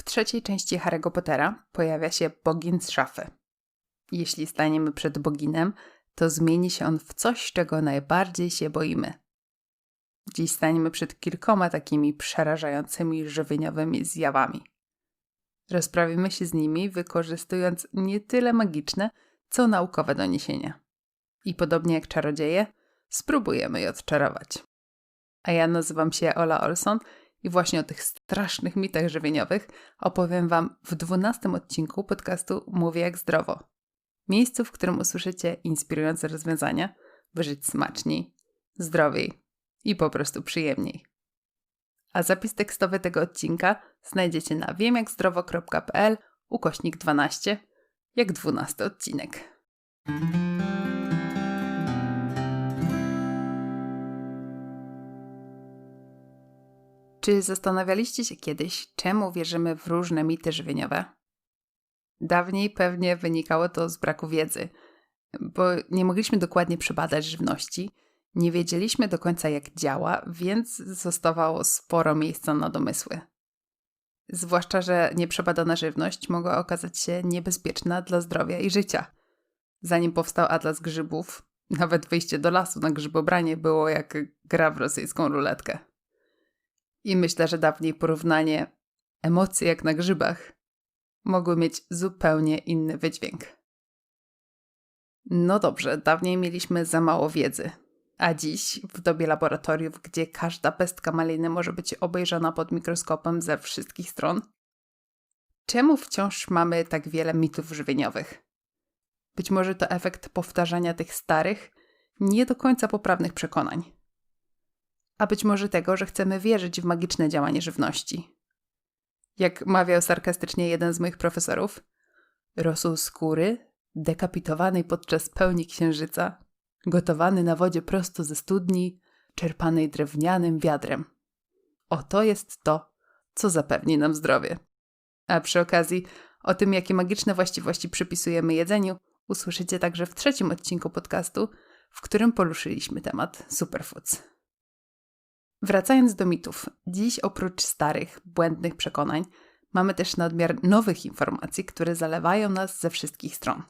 W trzeciej części Harry'ego Pottera pojawia się bogin z szafy. Jeśli staniemy przed boginem, to zmieni się on w coś, czego najbardziej się boimy. Dziś staniemy przed kilkoma takimi przerażającymi żywieniowymi zjawami. Rozprawimy się z nimi, wykorzystując nie tyle magiczne, co naukowe doniesienia. I podobnie jak czarodzieje, spróbujemy je odczarować. A ja nazywam się Ola Olson i właśnie o tych strasznych mitach żywieniowych opowiem Wam w dwunastym odcinku podcastu Mówię jak zdrowo. Miejscu, w którym usłyszycie inspirujące rozwiązania, by żyć smaczniej, zdrowiej i po prostu przyjemniej. A zapis tekstowy tego odcinka znajdziecie na wiemjakzdrowo.pl ukośnik 12, jak 12 odcinek. Czy zastanawialiście się kiedyś, czemu wierzymy w różne mity żywieniowe? Dawniej pewnie wynikało to z braku wiedzy, bo nie mogliśmy dokładnie przebadać żywności, nie wiedzieliśmy do końca jak działa, więc zostawało sporo miejsca na domysły. Zwłaszcza, że nieprzebadana żywność mogła okazać się niebezpieczna dla zdrowia i życia. Zanim powstał Atlas Grzybów, nawet wyjście do lasu na grzybobranie było jak gra w rosyjską ruletkę. I myślę, że dawniej porównanie emocje jak na grzybach mogły mieć zupełnie inny wydźwięk. No dobrze, dawniej mieliśmy za mało wiedzy, a dziś, w dobie laboratoriów, gdzie każda pestka maliny może być obejrzana pod mikroskopem ze wszystkich stron, czemu wciąż mamy tak wiele mitów żywieniowych? Być może to efekt powtarzania tych starych, nie do końca poprawnych przekonań. A być może tego, że chcemy wierzyć w magiczne działanie żywności. Jak mawiał sarkastycznie jeden z moich profesorów, rosół skóry, dekapitowanej podczas pełni księżyca, gotowany na wodzie prosto ze studni, czerpanej drewnianym wiadrem. Oto jest to, co zapewni nam zdrowie. A przy okazji, o tym, jakie magiczne właściwości przypisujemy jedzeniu, usłyszycie także w trzecim odcinku podcastu, w którym poruszyliśmy temat superfoods. Wracając do mitów, dziś oprócz starych, błędnych przekonań, mamy też nadmiar nowych informacji, które zalewają nas ze wszystkich stron.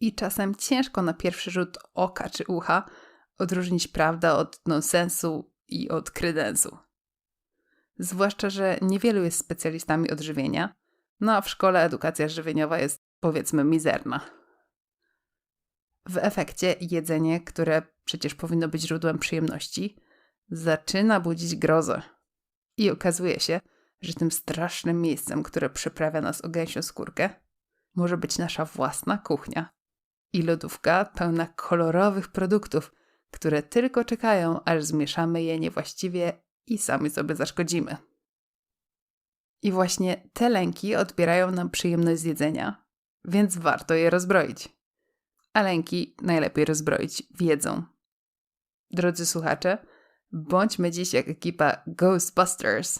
I czasem ciężko na pierwszy rzut oka czy ucha odróżnić prawdę od nonsensu i od kredensu. Zwłaszcza, że niewielu jest specjalistami odżywienia, no a w szkole edukacja żywieniowa jest powiedzmy mizerna. W efekcie jedzenie, które przecież powinno być źródłem przyjemności, zaczyna budzić grozę. I okazuje się, że tym strasznym miejscem, które przyprawia nas o gęsią skórkę, może być nasza własna kuchnia. I lodówka pełna kolorowych produktów, które tylko czekają, aż zmieszamy je niewłaściwie i sami sobie zaszkodzimy. I właśnie te lęki odbierają nam przyjemność z jedzenia, więc warto je rozbroić. A lęki najlepiej rozbroić wiedzą. Drodzy słuchacze, bądźmy dziś jak ekipa Ghostbusters,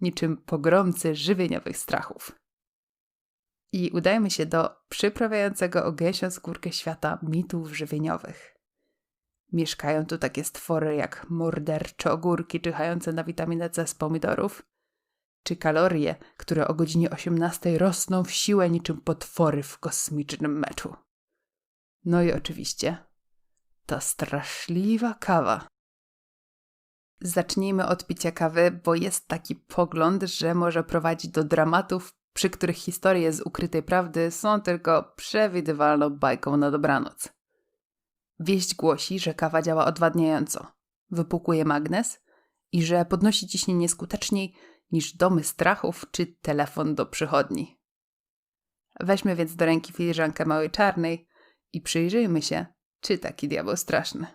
niczym pogromcy żywieniowych strachów. I udajmy się do przyprawiającego o gęsią skórkę świata mitów żywieniowych. Mieszkają tu takie stwory jak mordercze ogórki czyhające na witaminę C z pomidorów, czy kalorie, które o godzinie 18 rosną w siłę niczym potwory w kosmicznym meczu. No i oczywiście ta straszliwa kawa. Zacznijmy od picia kawy, bo jest taki pogląd, że może prowadzić do dramatów, przy których historie z ukrytej prawdy są tylko przewidywalną bajką na dobranoc. Wieść głosi, że kawa działa odwadniająco, wypukuje magnes i że podnosi ciśnienie skuteczniej niż domy strachów czy telefon do przychodni. Weźmy więc do ręki filiżankę małej czarnej i przyjrzyjmy się, czy taki diabeł straszny.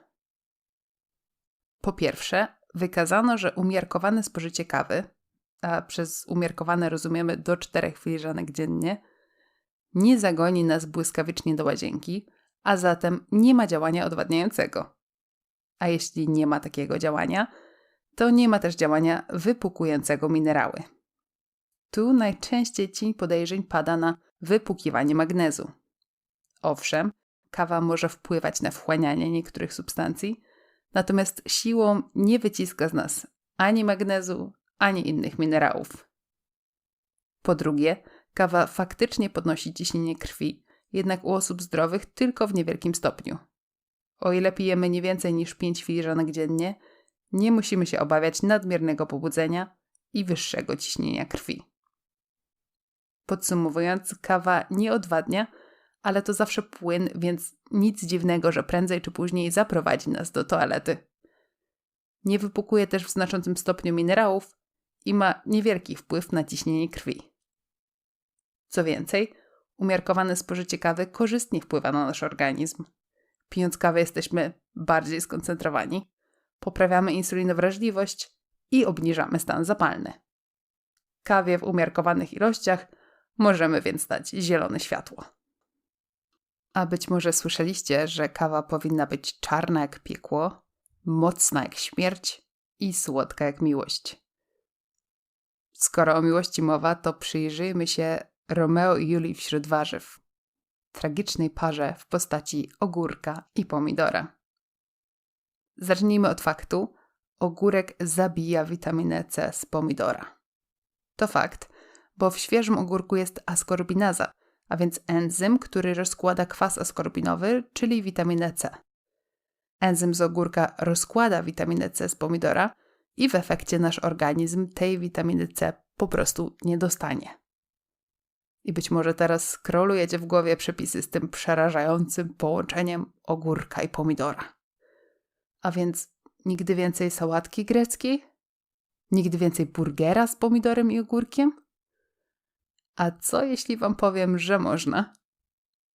Po pierwsze, wykazano, że umiarkowane spożycie kawy, a przez umiarkowane rozumiemy do czterech filiżanek dziennie, nie zagoni nas błyskawicznie do łazienki, a zatem nie ma działania odwadniającego. A jeśli nie ma takiego działania, to nie ma też działania wypukującego minerały. Tu najczęściej cień podejrzeń pada na wypukiwanie magnezu. Owszem, kawa może wpływać na wchłanianie niektórych substancji, natomiast siłą nie wyciska z nas ani magnezu, ani innych minerałów. Po drugie, kawa faktycznie podnosi ciśnienie krwi, jednak u osób zdrowych tylko w niewielkim stopniu. O ile pijemy nie więcej niż 5 filiżanek dziennie, nie musimy się obawiać nadmiernego pobudzenia i wyższego ciśnienia krwi. Podsumowując, kawa nie odwadnia, ale to zawsze płyn, więc nic dziwnego, że prędzej czy później zaprowadzi nas do toalety. Nie wypukuje też w znaczącym stopniu minerałów i ma niewielki wpływ na ciśnienie krwi. Co więcej, umiarkowane spożycie kawy korzystnie wpływa na nasz organizm. Pijąc kawę jesteśmy bardziej skoncentrowani, poprawiamy insulinowrażliwość i obniżamy stan zapalny. Kawie w umiarkowanych ilościach możemy więc dać zielone światło. A być może słyszeliście, że kawa powinna być czarna jak piekło, mocna jak śmierć i słodka jak miłość. Skoro o miłości mowa, to przyjrzyjmy się Romeo i Julii wśród warzyw. Tragicznej parze w postaci ogórka i pomidora. Zacznijmy od faktu: ogórek zabija witaminę C z pomidora. To fakt, bo w świeżym ogórku jest askorbinaza, a więc enzym, który rozkłada kwas askorbinowy, czyli witaminę C. Enzym z ogórka rozkłada witaminę C z pomidora i w efekcie nasz organizm tej witaminy C po prostu nie dostanie. I być może teraz skrolujecie w głowie przepisy z tym przerażającym połączeniem ogórka i pomidora. A więc nigdy więcej sałatki greckiej? Nigdy więcej burgera z pomidorem i ogórkiem? A co jeśli wam powiem, że można?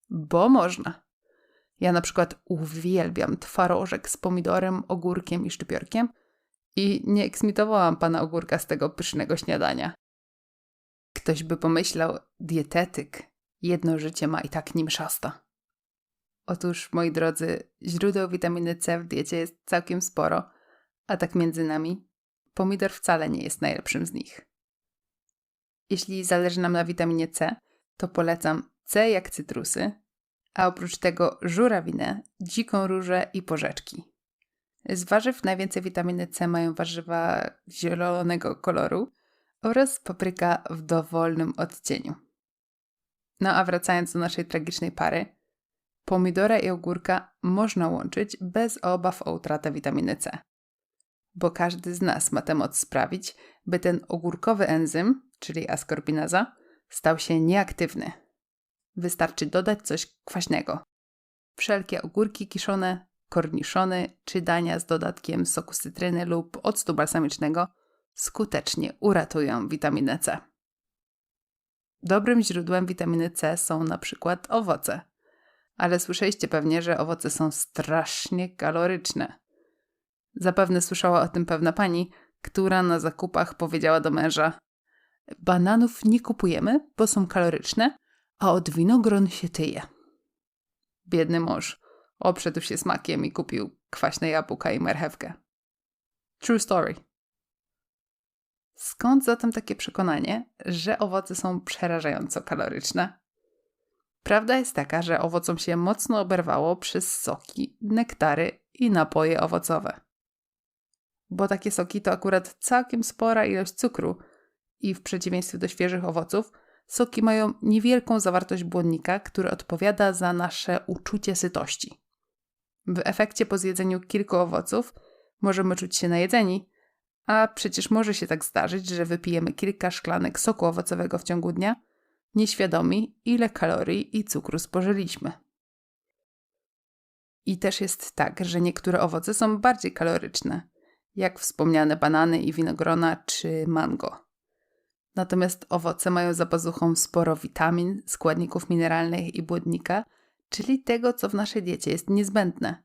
Bo można. Ja na przykład uwielbiam twarożek z pomidorem, ogórkiem i szczypiorkiem i nie eksmitowałam pana ogórka z tego pysznego śniadania. Ktoś by pomyślał, dietetyk, jedno życie ma i tak nim szasta. Otóż, moi drodzy, źródeł witaminy C w diecie jest całkiem sporo, a tak między nami, pomidor wcale nie jest najlepszym z nich. Jeśli zależy nam na witaminie C, to polecam C jak cytrusy, a oprócz tego żurawinę, dziką różę i porzeczki. Z warzyw najwięcej witaminy C mają warzywa zielonego koloru oraz papryka w dowolnym odcieniu. No a wracając do naszej tragicznej pary, pomidora i ogórka można łączyć bez obaw o utratę witaminy C. Bo każdy z nas ma tę moc sprawić, by ten ogórkowy enzym, czyli askorbinaza, stał się nieaktywny. Wystarczy dodać coś kwaśnego. Wszelkie ogórki kiszone, korniszony czy dania z dodatkiem soku cytryny lub octu balsamicznego skutecznie uratują witaminę C. Dobrym źródłem witaminy C są na przykład owoce. Ale słyszeliście pewnie, że owoce są strasznie kaloryczne. Zapewne słyszała o tym pewna pani, która na zakupach powiedziała do męża: Bananów nie kupujemy, bo są kaloryczne, a od winogron się tyje. Biedny mąż obszedł się smakiem i kupił kwaśne jabłka i marchewkę. True story. Skąd zatem takie przekonanie, że owoce są przerażająco kaloryczne? Prawda jest taka, że owocom się mocno oberwało przez soki, nektary i napoje owocowe. Bo takie soki to akurat całkiem spora ilość cukru i w przeciwieństwie do świeżych owoców, soki mają niewielką zawartość błonnika, który odpowiada za nasze uczucie sytości. W efekcie po zjedzeniu kilku owoców możemy czuć się najedzeni, a przecież może się tak zdarzyć, że wypijemy kilka szklanek soku owocowego w ciągu dnia, nieświadomi, ile kalorii i cukru spożyliśmy. I też jest tak, że niektóre owoce są bardziej kaloryczne, jak wspomniane banany i winogrona czy mango. Natomiast owoce mają za pazuchą sporo witamin, składników mineralnych i błonnika, czyli tego, co w naszej diecie jest niezbędne.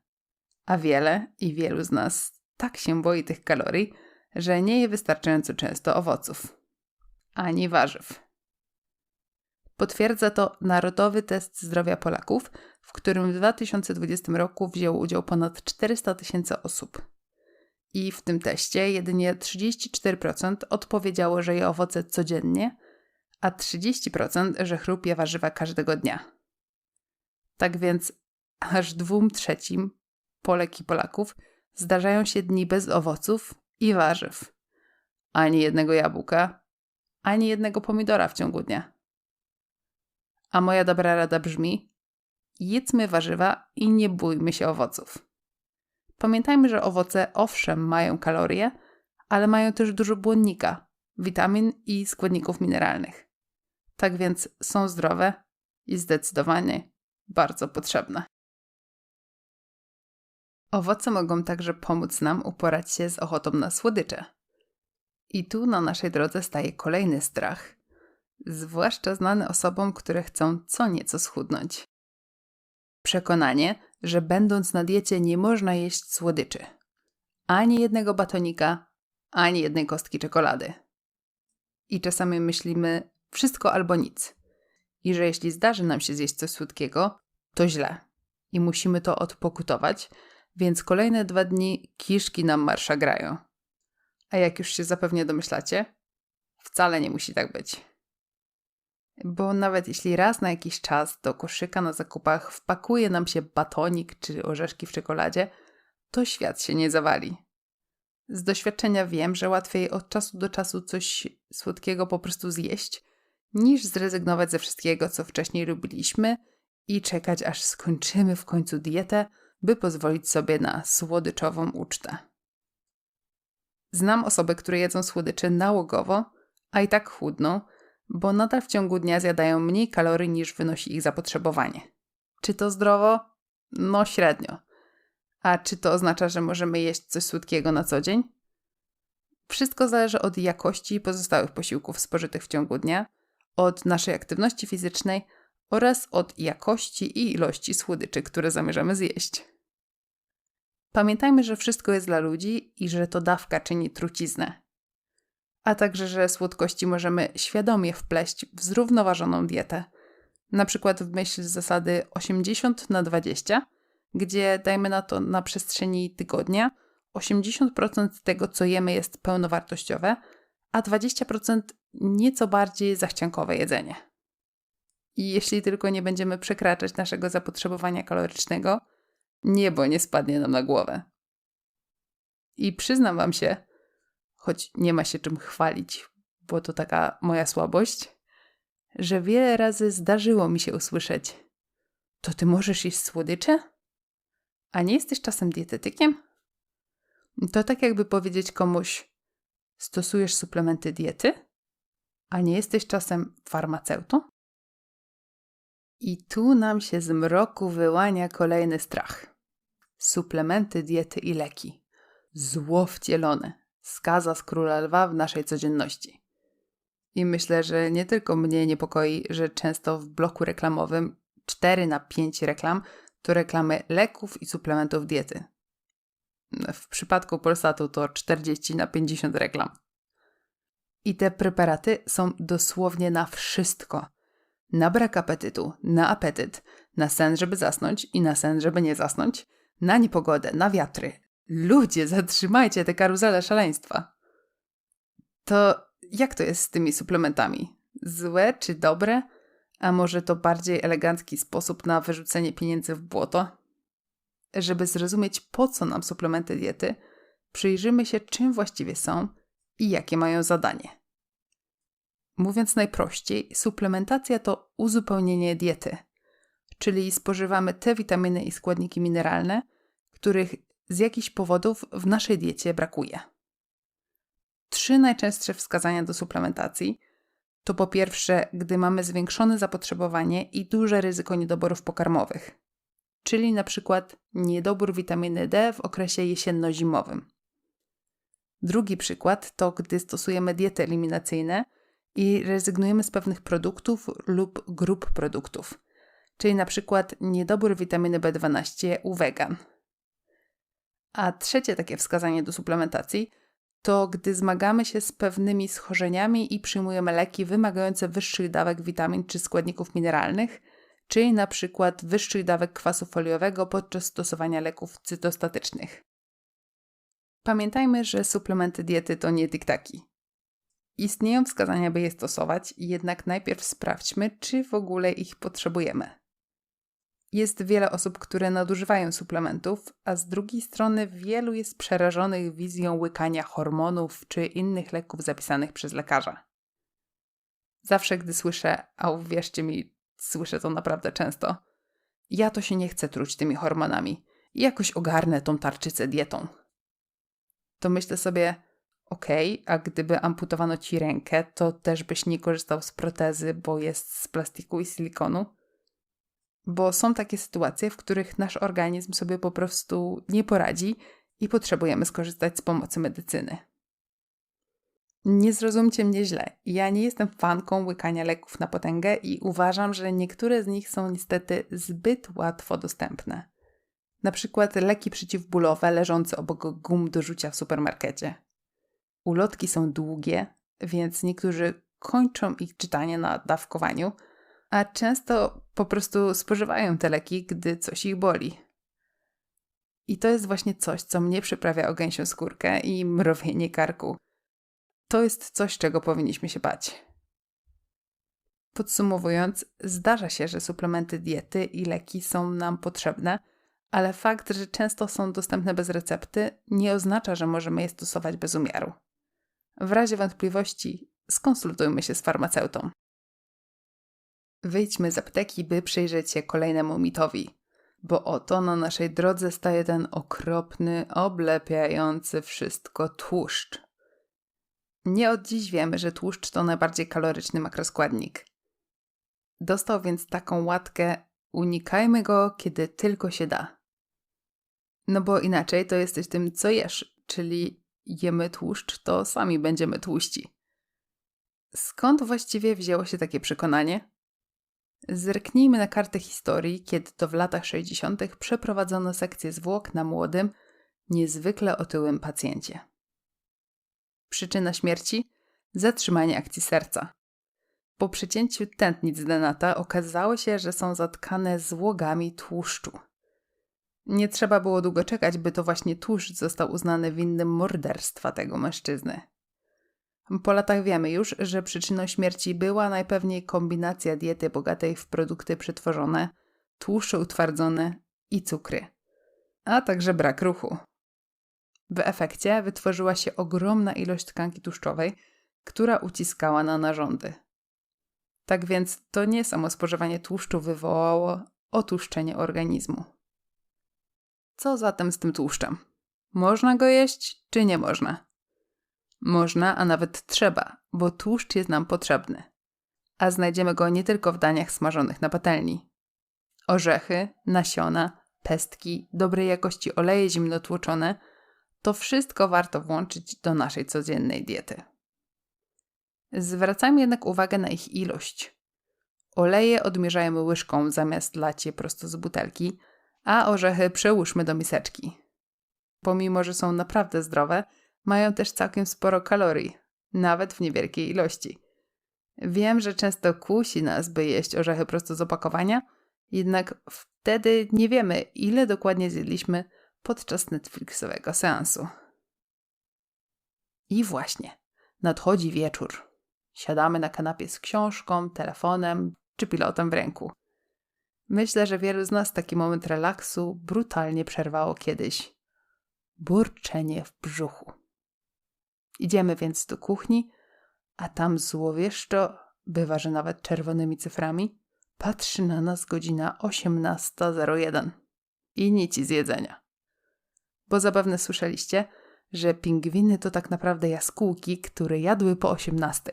A wiele i wielu z nas tak się boi tych kalorii, że nie je wystarczająco często owoców ani warzyw. Potwierdza to Narodowy Test Zdrowia Polaków, w którym w 2020 roku wzięło udział ponad 400 tysięcy osób. I w tym teście jedynie 34% odpowiedziało, że je owoce codziennie, a 30%, że chrupie warzywa każdego dnia. Tak więc aż dwóm trzecim Polek i Polaków zdarzają się dni bez owoców i warzyw. Ani jednego jabłka, ani jednego pomidora w ciągu dnia. A moja dobra rada brzmi: jedzmy warzywa i nie bójmy się owoców. Pamiętajmy, że owoce owszem mają kalorie, ale mają też dużo błonnika, witamin i składników mineralnych. Tak więc są zdrowe i zdecydowanie bardzo potrzebne. Owoce mogą także pomóc nam uporać się z ochotą na słodycze. I tu na naszej drodze staje kolejny strach, zwłaszcza znany osobom, które chcą co nieco schudnąć. Przekonanie, że będąc na diecie nie można jeść słodyczy. Ani jednego batonika, ani jednej kostki czekolady. I czasami myślimy wszystko albo nic. I że jeśli zdarzy nam się zjeść coś słodkiego, to źle. I musimy to odpokutować, więc kolejne dwa dni kiszki nam marsza grają. A jak już się zapewnie domyślacie, wcale nie musi tak być. Bo nawet jeśli raz na jakiś czas do koszyka na zakupach wpakuje nam się batonik czy orzeszki w czekoladzie, to świat się nie zawali. Z doświadczenia wiem, że łatwiej od czasu do czasu coś słodkiego po prostu zjeść, niż zrezygnować ze wszystkiego, co wcześniej lubiliśmy i czekać, aż skończymy w końcu dietę, by pozwolić sobie na słodyczową ucztę. Znam osoby, które jedzą słodycze nałogowo, a i tak chudną, bo nadal w ciągu dnia zjadają mniej kalorii niż wynosi ich zapotrzebowanie. Czy to zdrowo? No średnio. A czy to oznacza, że możemy jeść coś słodkiego na co dzień? Wszystko zależy od jakości pozostałych posiłków spożytych w ciągu dnia, od naszej aktywności fizycznej oraz od jakości i ilości słodyczy, które zamierzamy zjeść. Pamiętajmy, że wszystko jest dla ludzi i że to dawka czyni truciznę. A także, że słodkości możemy świadomie wpleść w zrównoważoną dietę. Na przykład w myśl zasady 80 na 20, gdzie dajmy na to na przestrzeni tygodnia 80% tego, co jemy, jest pełnowartościowe, a 20% nieco bardziej zachciankowe jedzenie. I jeśli tylko nie będziemy przekraczać naszego zapotrzebowania kalorycznego, niebo nie spadnie nam na głowę. I przyznam Wam się, choć nie ma się czym chwalić, bo to taka moja słabość, że wiele razy zdarzyło mi się usłyszeć: To ty możesz jeść słodycze? A nie jesteś czasem dietetykiem? To tak jakby powiedzieć komuś: Stosujesz suplementy diety? A nie jesteś czasem farmaceutą? I tu nam się z mroku wyłania kolejny strach suplementy diety i leki. Zło wcielone, skaza z króla lwa w naszej codzienności. I myślę, że nie tylko mnie niepokoi, że często w bloku reklamowym 4 na 5 reklam to reklamy leków i suplementów diety. W przypadku Polsatu to 40 na 50 reklam. I te preparaty są dosłownie na wszystko. Na brak apetytu, na apetyt, na sen, żeby zasnąć i na sen, żeby nie zasnąć – na niepogodę, na wiatry. Ludzie, zatrzymajcie tę karuzelę szaleństwa. To jak to jest z tymi suplementami? Złe czy dobre? A może to bardziej elegancki sposób na wyrzucenie pieniędzy w błoto? Żeby zrozumieć, po co nam suplementy diety, przyjrzymy się, czym właściwie są i jakie mają zadanie. Mówiąc najprościej, suplementacja to uzupełnienie diety – czyli spożywamy te witaminy i składniki mineralne, których z jakichś powodów w naszej diecie brakuje. Trzy najczęstsze wskazania do suplementacji to po pierwsze, gdy mamy zwiększone zapotrzebowanie i duże ryzyko niedoborów pokarmowych, czyli na przykład niedobór witaminy D w okresie jesienno-zimowym. Drugi przykład to gdy stosujemy diety eliminacyjne i rezygnujemy z pewnych produktów lub grup produktów, czyli na przykład niedobór witaminy B12 u wegan. A trzecie takie wskazanie do suplementacji to gdy zmagamy się z pewnymi schorzeniami i przyjmujemy leki wymagające wyższych dawek witamin czy składników mineralnych, czyli na przykład wyższych dawek kwasu foliowego podczas stosowania leków cytostatycznych. Pamiętajmy, że suplementy diety to nie tiktaki. Istnieją wskazania, by je stosować, jednak najpierw sprawdźmy, czy w ogóle ich potrzebujemy. Jest wiele osób, które nadużywają suplementów, a z drugiej strony wielu jest przerażonych wizją łykania hormonów czy innych leków zapisanych przez lekarza. Zawsze, gdy słyszę, a uwierzcie mi, słyszę to naprawdę często, ja to się nie chcę truć tymi hormonami. Jakoś ogarnę tą tarczycę dietą. To myślę sobie, okej, okay, a gdyby amputowano ci rękę, to też byś nie korzystał z protezy, bo jest z plastiku i silikonu? Bo są takie sytuacje, w których nasz organizm sobie po prostu nie poradzi i potrzebujemy skorzystać z pomocy medycyny. Nie zrozumcie mnie źle. Ja nie jestem fanką łykania leków na potęgę i uważam, że niektóre z nich są niestety zbyt łatwo dostępne. Na przykład leki przeciwbólowe leżące obok gum do rzucia w supermarkecie. Ulotki są długie, więc niektórzy kończą ich czytanie na dawkowaniu, a często po prostu spożywają te leki, gdy coś ich boli. I to jest właśnie coś, co mnie przyprawia o gęsią skórkę i mrowienie karku. To jest coś, czego powinniśmy się bać. Podsumowując, zdarza się, że suplementy diety i leki są nam potrzebne, ale fakt, że często są dostępne bez recepty, nie oznacza, że możemy je stosować bez umiaru. W razie wątpliwości skonsultujmy się z farmaceutą. Wyjdźmy z apteki, by przyjrzeć się kolejnemu mitowi, bo oto na naszej drodze staje ten okropny, oblepiający wszystko tłuszcz. Nie od dziś wiemy, że tłuszcz to najbardziej kaloryczny makroskładnik. Dostał więc taką łatkę: unikajmy go, kiedy tylko się da. No bo inaczej to jesteś tym, co jesz, czyli jemy tłuszcz, to sami będziemy tłuści. Skąd właściwie wzięło się takie przekonanie? Zerknijmy na kartę historii, kiedy to w latach 60. przeprowadzono sekcję zwłok na młodym, niezwykle otyłym pacjencie. Przyczyna śmierci? Zatrzymanie akcji serca. Po przecięciu tętnic denata okazało się, że są zatkane złogami tłuszczu. Nie trzeba było długo czekać, by to właśnie tłuszcz został uznany winnym morderstwa tego mężczyzny. Po latach wiemy już, że przyczyną śmierci była najpewniej kombinacja diety bogatej w produkty przetworzone, tłuszcze utwardzone i cukry, a także brak ruchu. W efekcie wytworzyła się ogromna ilość tkanki tłuszczowej, która uciskała na narządy. Tak więc to nie samo spożywanie tłuszczu wywołało otłuszczenie organizmu. Co zatem z tym tłuszczem? Można go jeść, czy nie można? Można, a nawet trzeba, bo tłuszcz jest nam potrzebny. A znajdziemy go nie tylko w daniach smażonych na patelni. Orzechy, nasiona, pestki, dobrej jakości oleje zimnotłoczone to wszystko warto włączyć do naszej codziennej diety. Zwracajmy jednak uwagę na ich ilość. Oleje odmierzajmy łyżką zamiast lać je prosto z butelki, a orzechy przełóżmy do miseczki. Pomimo, że są naprawdę zdrowe, mają też całkiem sporo kalorii, nawet w niewielkiej ilości. Wiem, że często kusi nas, by jeść orzechy prosto z opakowania, jednak wtedy nie wiemy, ile dokładnie zjedliśmy podczas Netflixowego seansu. I właśnie, nadchodzi wieczór. Siadamy na kanapie z książką, telefonem czy pilotem w ręku. Myślę, że wielu z nas taki moment relaksu brutalnie przerwało kiedyś. Burczenie w brzuchu. Idziemy więc do kuchni, a tam złowieszczo, bywa, że nawet czerwonymi cyframi, patrzy na nas godzina 18.01 i nic z jedzenia. Bo zapewne słyszeliście, że pingwiny to tak naprawdę jaskółki, które jadły po 18.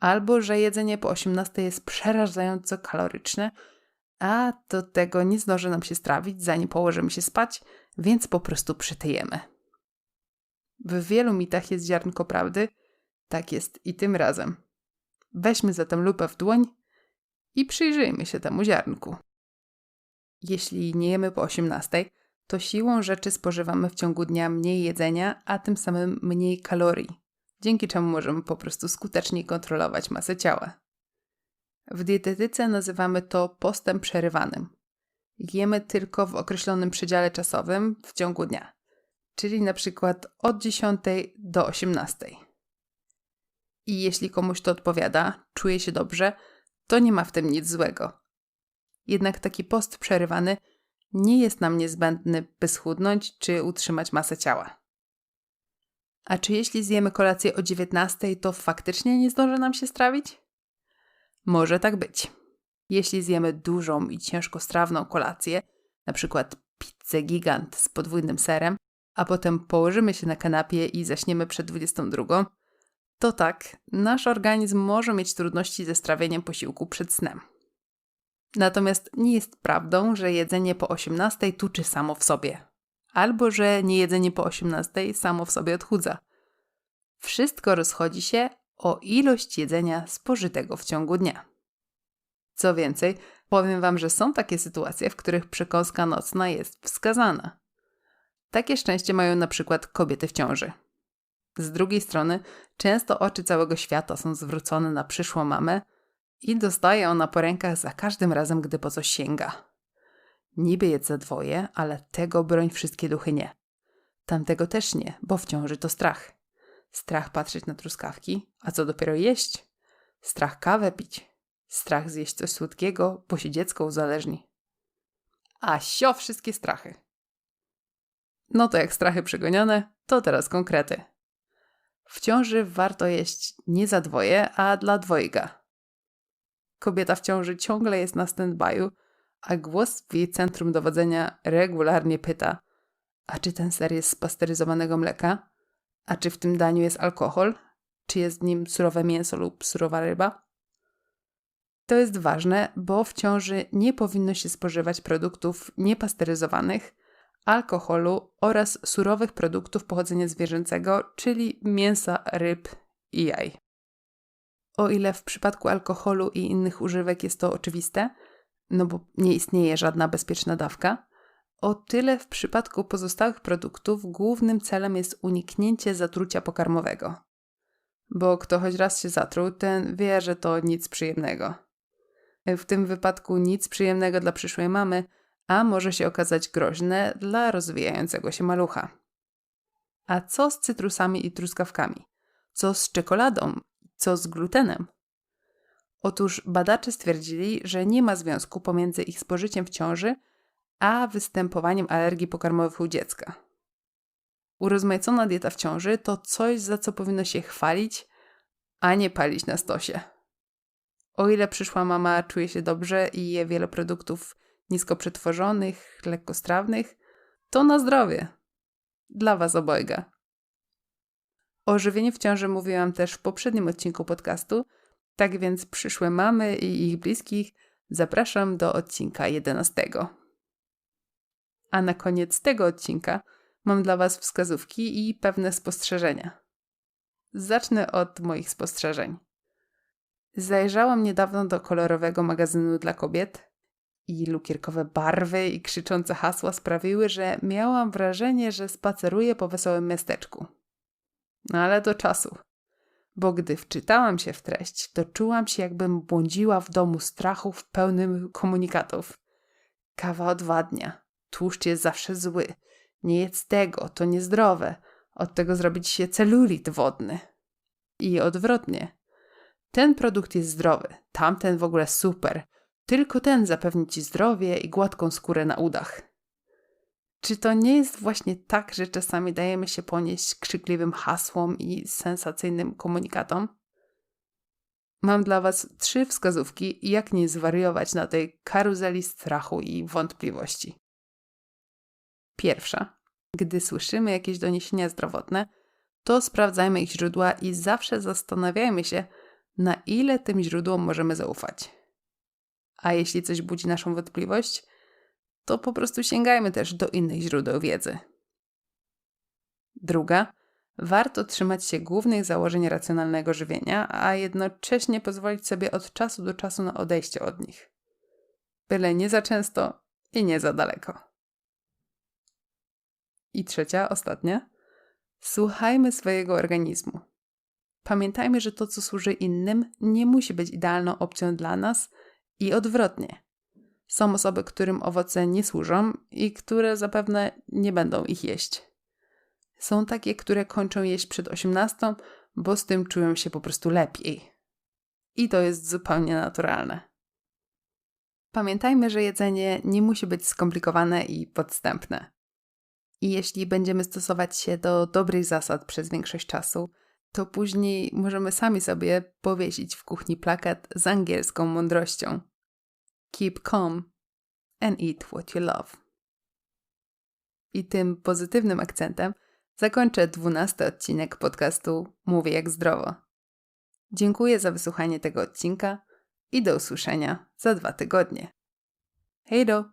Albo że jedzenie po 18 jest przerażająco kaloryczne, a do tego nie zdąży nam się strawić, zanim położymy się spać, więc po prostu przytyjemy. W wielu mitach jest ziarnko prawdy, tak jest i tym razem. Weźmy zatem lupę w dłoń i przyjrzyjmy się temu ziarnku. Jeśli nie jemy po 18, to siłą rzeczy spożywamy w ciągu dnia mniej jedzenia, a tym samym mniej kalorii, dzięki czemu możemy po prostu skutecznie kontrolować masę ciała. W dietetyce nazywamy to postem przerywanym. Jemy tylko w określonym przedziale czasowym w ciągu dnia czyli na przykład od 10 do 18. I jeśli komuś to odpowiada, czuje się dobrze, to nie ma w tym nic złego. Jednak taki post przerywany nie jest nam niezbędny, by schudnąć czy utrzymać masę ciała. A czy jeśli zjemy kolację o 19, to faktycznie nie zdąży nam się strawić? Może tak być. Jeśli zjemy dużą i ciężkostrawną kolację, na przykład pizzę gigant z podwójnym serem, a potem położymy się na kanapie i zaśniemy przed 22, to tak, nasz organizm może mieć trudności ze strawieniem posiłku przed snem. Natomiast nie jest prawdą, że jedzenie po 18 tuczy samo w sobie, albo że niejedzenie po 18 samo w sobie odchudza. Wszystko rozchodzi się o ilość jedzenia spożytego w ciągu dnia. Co więcej, powiem Wam, że są takie sytuacje, w których przekąska nocna jest wskazana. Takie szczęście mają na przykład kobiety w ciąży. Z drugiej strony, często oczy całego świata są zwrócone na przyszłą mamę i dostaje ona po rękach za każdym razem, gdy po coś sięga. Niby jedz za dwoje, ale tego broń wszystkie duchy nie. Tamtego też nie, bo w ciąży to strach. Strach patrzeć na truskawki, a co dopiero jeść? Strach kawę pić. Strach zjeść coś słodkiego, bo się dziecko uzależni. A sio wszystkie strachy. No to jak strachy przegonione, to teraz konkrety. W ciąży warto jeść nie za dwoje, a dla dwojga. Kobieta w ciąży ciągle jest na stand-by'u, a głos w jej centrum dowodzenia regularnie pyta: A czy ten ser jest z pasteryzowanego mleka? A czy w tym daniu jest alkohol? Czy jest w nim surowe mięso lub surowa ryba? To jest ważne, bo w ciąży nie powinno się spożywać produktów niepasteryzowanych, alkoholu oraz surowych produktów pochodzenia zwierzęcego, czyli mięsa, ryb i jaj. O ile w przypadku alkoholu i innych używek jest to oczywiste, no bo nie istnieje żadna bezpieczna dawka, o tyle w przypadku pozostałych produktów głównym celem jest uniknięcie zatrucia pokarmowego. Bo kto choć raz się zatruł, ten wie, że to nic przyjemnego. W tym wypadku nic przyjemnego dla przyszłej mamy, a może się okazać groźne dla rozwijającego się malucha. A co z cytrusami i truskawkami? Co z czekoladą? Co z glutenem? Otóż badacze stwierdzili, że nie ma związku pomiędzy ich spożyciem w ciąży a występowaniem alergii pokarmowych u dziecka. Urozmaicona dieta w ciąży to coś, za co powinno się chwalić, a nie palić na stosie. O ile przyszła mama czuje się dobrze i je wiele produktów nisko przetworzonych, lekkostrawnych, to na zdrowie. Dla Was obojga. O żywieniu w ciąży mówiłam też w poprzednim odcinku podcastu, tak więc przyszłe mamy i ich bliskich zapraszam do odcinka 11. A na koniec tego odcinka mam dla Was wskazówki i pewne spostrzeżenia. Zacznę od moich spostrzeżeń. Zajrzałam niedawno do kolorowego magazynu dla kobiet i lukierkowe barwy i krzyczące hasła sprawiły, że miałam wrażenie, że spaceruję po wesołym miasteczku. No ale do czasu. Bo gdy wczytałam się w treść, to czułam się, jakbym błądziła w domu strachów pełnym komunikatów. Kawa odwadnia. Tłuszcz jest zawsze zły. Nie jedz tego, to niezdrowe. Od tego zrobić się celulit wodny. I odwrotnie. Ten produkt jest zdrowy, tamten w ogóle super. Tylko ten zapewni ci zdrowie i gładką skórę na udach. Czy to nie jest właśnie tak, że czasami dajemy się ponieść krzykliwym hasłom i sensacyjnym komunikatom? Mam dla Was trzy wskazówki, jak nie zwariować na tej karuzeli strachu i wątpliwości. Pierwsza. Gdy słyszymy jakieś doniesienia zdrowotne, to sprawdzajmy ich źródła i zawsze zastanawiajmy się, na ile tym źródłom możemy zaufać. A jeśli coś budzi naszą wątpliwość, to po prostu sięgajmy też do innych źródeł wiedzy. Druga, warto trzymać się głównych założeń racjonalnego żywienia, a jednocześnie pozwolić sobie od czasu do czasu na odejście od nich. Byle nie za często i nie za daleko. I trzecia, ostatnia. Słuchajmy swojego organizmu. Pamiętajmy, że to, co służy innym, nie musi być idealną opcją dla nas i odwrotnie. Są osoby, którym owoce nie służą i które zapewne nie będą ich jeść. Są takie, które kończą jeść przed 18, bo z tym czują się po prostu lepiej. I to jest zupełnie naturalne. Pamiętajmy, że jedzenie nie musi być skomplikowane i podstępne. I jeśli będziemy stosować się do dobrych zasad przez większość czasu, to później możemy sami sobie powiesić w kuchni plakat z angielską mądrością. Keep calm and eat what you love. I tym pozytywnym akcentem zakończę dwunasty odcinek podcastu Mówię jak zdrowo. Dziękuję za wysłuchanie tego odcinka i do usłyszenia za dwa tygodnie. Hej do!